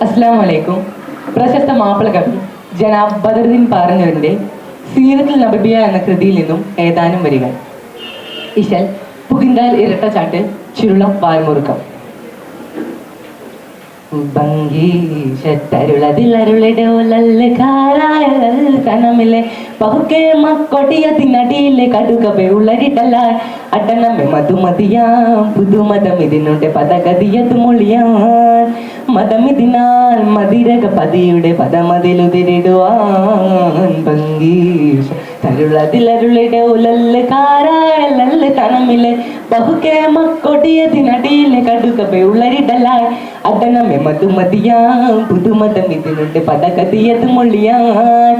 അസ്സാം വലൈക്കും പ്രശസ്ത മാപ്പിള കവി ജനാബ് ബദറുദ്ദീൻ പാറഞ്ഞവരുടെ സീരത്തിൽ നബിബിയ എന്ന കൃതിയിൽ നിന്നും ഏതാനും വരികൾ. ഇശൽ പുകിന്താൽ ഇരട്ടച്ചാട്ട് ചുരുളം വാൽമുറുക്കം മധുമതിയാം പുതുമതം ഇതിനുണ്ട് പദഗതിയത് മൊഴിയാൻ മതമിതിനാൽ മതിരക പതിയുടെ പദമതിലുതിരിടുവാൻ ഭംഗീഷ തരുളതിലരുളുടെ ഉലല്ലുകാരായ ലല്ല് തണമിലെ ബഹുക്കെ മക്കൊടിയതിനടിയിലെ കടുകവെ ഉള്ളരിട്ടല്ല അട്ടനമ്മെ മധുമതിയാം പുതുമതം ഇതിനുണ്ട് പദഗതിയതു മൊഴിയാൻ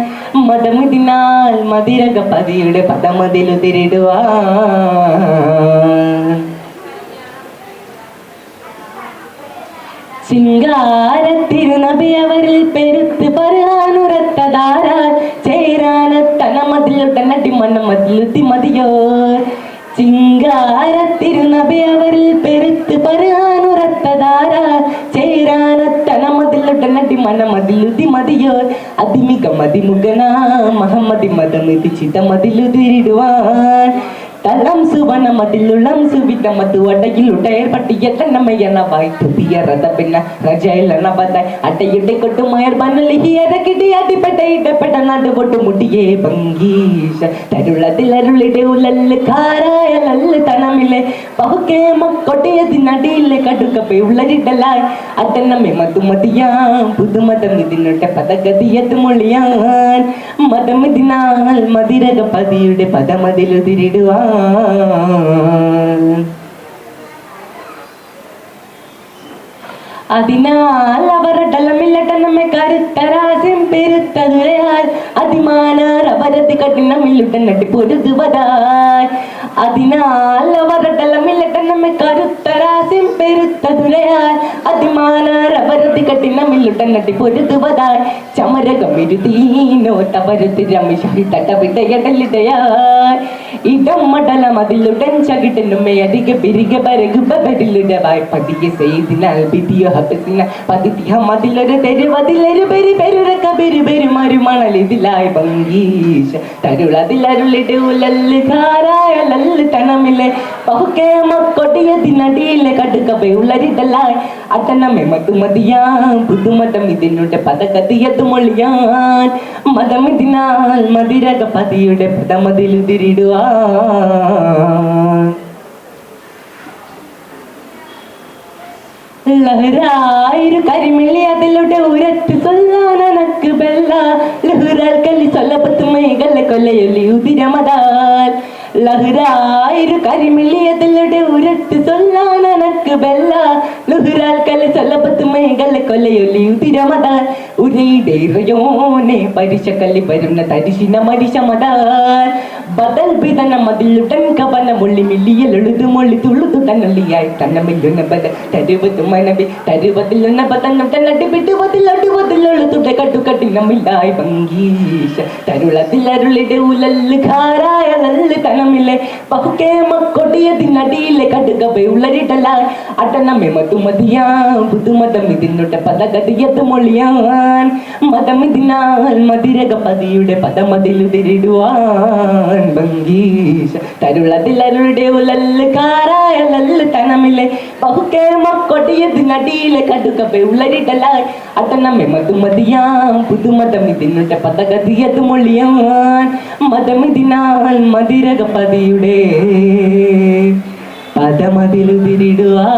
മതമിതിനാൽ മതിരക പതിയുടെ പദമതിലുതിരിടുവാൻ ചിങ്കാരത്തിരുനബി അവരിൽ പെരുത്ത് പറയാനുറത്തതാര ചേരാനത്തനമതിലുടനടി മനമതിലുത്തി മതിയോ ചിങ്കാരത്തിരുനബി അവരിൽ പെരുത്ത് പറയാനുറത്തതാര ചേരാനത്തനമതിലുടനടി മനമതിലുതി മതിയോ അതിമിക മതിമുഖന മഹമ്മതി മതമിതി ತಳಂಸು ವನ ಮದಿಲು ಲಂಸು ಬಿದ್ದ ಮತ್ತು ಒಡಗಿಲು ಟೈರ್ ಪಟ್ಟಿ ಎತ್ತ ನಮ್ಮಯ್ಯನ ಬಾಯ್ತು ಬಿಯರದ ಬೆನ್ನ ರಜ ಎಲ್ಲ ಬದಾಯ್ ಅಡ್ಡ ಎಡ್ಡೆ ಕೊಟ್ಟು ಮಯರ್ ಬನ್ನಲ್ಲಿ ಹಿಯರಕ್ಕೆ അടിപ്പെട്ട ഇടപ്പെട്ട നടുപൊട്ടു മുടിയേ ഭംഗീഷ തരുളതിൽ അരുളിടെ ഉലല്ല് കാരായ ലല്ല് തണമിലെ പഹുക്കെ മക്കൊട്ടിയതിനടിയിലെ കടുക്കപ്പെ ഉള്ളരിടലായി. മതമിതിനാൽ മതിരക പതിയുടെ പദമതിലുതിരിടുവാൻ. അതിനാൽ അവരടലമില്ലട്ട നമ്മെ കരുത്തരാസ്യം പെരുത്തതുരയാൽ അതിമാനാർ അവരത് കഠിനമില്ലുട്ടൻ നട്ടി അതിനാൽ അവരടലമില്ലട്ട നമ്മെ കരുത്തരാസ്യം തരുളതിലരുളിടെ ഉലല്ല് കാരായ ലല്ല് തണമിലെ പഹുക്കെ മക്കൊടിയതിനടിയിലെ കടുക്കവെ ഉള്ളരിടലായി അട്ടനമെ മധുമതിയാം പുതുമതം ഇതിനുടെ പദഗതിയതു മൊഴിയാൻ മതമിതിനാൽ മതിരക പതിയുടെ പദമതിലുതിരിടുവാൻ ലഹരായിരു കരിമിളി അതിലൂടെ ഉരത്ത് സൊല്ലാനക്ക് ലഹുരായിരു കരിമില്ലിയതിലൂടെ അതിലൂടെ സൊല്ലാൻ എനക്ക് ബെല്ല. ലഹുരാൽ കല സൊല്ലപത്ത് മൈകല്ല കൊല്ലയൊല്ലി ഉതിരമതാൽ ഉരയിടേറയോനെ ഇറയോനെ പരിശ കല്ലി വരുന്ന തരിശിന മരിശമതാൽ ബദൽ വിധന മതിലുടൻ കവന മുള്ളി മില്ലിയൽ എഴുതു മൊള്ളി തുള്ളുതു തന്നള്ളിയായി തന്ന മില്ലുന്ന ബദ. തരുവതു മനവി തരുവതിലുന്ന ബദനം തന്നടി വിടുവതിൽ അടുവതിൽ എഴുതുടെ കട്ടു കഠിനമില്ലായി ഭംഗീഷ തരുളതിൽ അരുളിടെ ഉലല്ല് ഖാരായ ലല്ല് തനമില്ലേ ബഹുക്കേ മക്കൊടിയതിനടിയിലെ കടുകവെ ഉള്ളരിടലായി. അട്ടനമെ മധുമതിയാം പുതുമതം ഇതിനുടെ മൊളിയാൻ മൊഴിയാൻ ഇതിനാൽ മതിരക പതിയുടെ പദമതിലുതിരിടുവാൻ ഭംഗീഷ തരുളതിലരുടെ ഉലല്ലുകാരാ ലല്ല് ಬಹುಕೇಮ ಕೊಡೆಯದು ನಡಿಯಿಲ ಕಡುಕಬೆ ಉಳ್ಳರಿಡಲ ಅತನ ಮೆಮದು ಮದಿಯಾಂ புது மதம் இதுன்னுட்ட பதகதியது மொழியான் மதமிதினால் மதிரக பதியுடே. பதமதில் திரிடுவான்